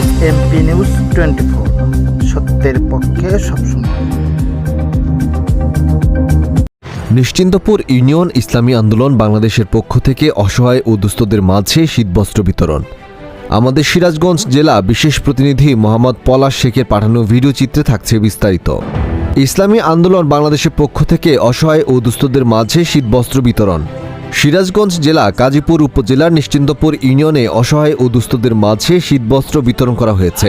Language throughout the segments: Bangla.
S M P news twenty four সত্যের পক্ষে সবসময়। নিশ্চিন্তপুর ইউনিয়ন ইসলামী আন্দোলন বাংলাদেশের পক্ষ থেকে অসহায় ও দুস্থদের মাঝে শীতবস্ত্র বিতরণ। আমাদের সিরাজগঞ্জ জেলা বিশেষ প্রতিনিধি মোহাম্মদ পলাশ শেখের পাঠানো ভিডিও চিত্রে থাকছে বিস্তারিত। ইসলামী আন্দোলন বাংলাদেশের পক্ষ থেকে অসহায় ও দুস্থদের মাঝে শীতবস্ত্র বিতরণ। সিরাজগঞ্জ জেলা কাজীপুর উপজেলার নিশ্চিন্তপুর ইউনিয়নে অসহায় ও দুস্থদের মাঝে শীতবস্ত্র বিতরণ করা হয়েছে।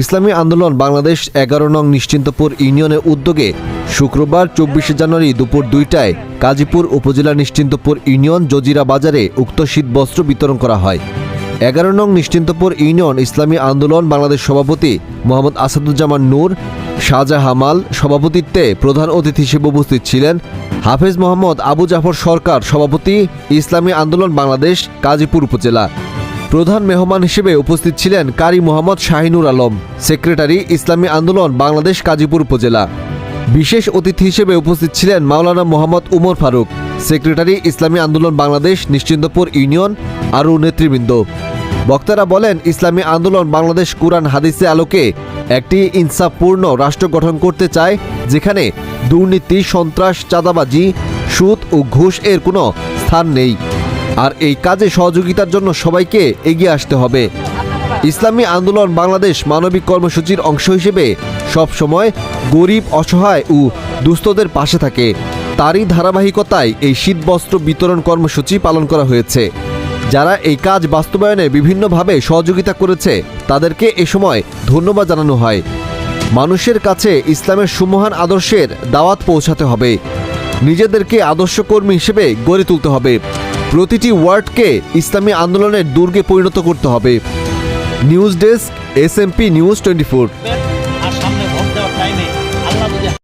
ইসলামী আন্দোলন বাংলাদেশ এগারো নং নিশ্চিন্তপুর ইউনিয়নের উদ্যোগে শুক্রবার চব্বিশে জানুয়ারি দুপুর দুইটায় কাজীপুর উপজেলা নিশ্চিন্তপুর ইউনিয়ন জজিরা বাজারে উক্ত শীতবস্ত্র বিতরণ করা হয়। এগারো নং নিশ্চিন্তপুর ইউনিয়ন ইসলামী আন্দোলন বাংলাদেশ সভাপতি মোহাম্মদ আসাদুজ্জামান নূর, শাহজাহামাল সভাপতিত্বে প্রধান অতিথি হিসেবে উপস্থিত ছিলেন হাফেজ মোহাম্মদ আবু জাফর সরকার সভাপতি, ইসলামী আন্দোলন বাংলাদেশ কাজীপুর উপজেলা। প্রধান মেহমান হিসেবে উপস্থিত ছিলেন কারি মোহাম্মদ শাহিনুর আলম, সেক্রেটারি ইসলামী আন্দোলন বাংলাদেশ কাজীপুর উপজেলা। বিশেষ অতিথি হিসেবে উপস্থিত ছিলেন মাওলানা মোহাম্মদ উমর ফারুক, সেক্রেটারি ইসলামী আন্দোলন বাংলাদেশ, নিশ্চিন্তপুর ইউনিয়ন, আরও নেতৃবৃন্দ। বক্তারা বলেন, ইসলামী আন্দোলন বাংলাদেশ কুরআন হাদিসে আলোকে একটি ইনসাফপূর্ণ রাষ্ট্র গঠন করতে চায়, যেখানে দুর্নীতি, সন্ত্রাস, চাঁদাবাজি, সুদ ও ঘুষ এর কোনো স্থান নেই। আর এই কাজে সহযোগিতার জন্য সবাইকে এগিয়ে আসতে হবে। ইসলামী আন্দোলন বাংলাদেশ মানবিক কর্মসূচির অংশ হিসেবে সবসময় গরিব, অসহায় ও দুস্থদের পাশে থাকে। তারই ধারাবাহিকতায় এই শীতবস্ত্র বিতরণ কর্মসূচি পালন করা হয়েছে। যারা এই কাজ বাস্তবায়নে বিভিন্নভাবে সহযোগিতা করেছে, তাদেরকে এ সময় ধন্যবাদ জানানো হয়। মানুষের কাছে ইসলামের সুমহান আদর্শের দাওয়াত পৌঁছাতে হবে। নিজেদেরকে আদর্শকর্মী হিসেবে গড়ে তুলতে হবে। প্রতিটি ওয়ার্ডকে ইসলামী আন্দোলনের দুর্গে পরিণত করতে হবে। News desk, S M P news twenty আর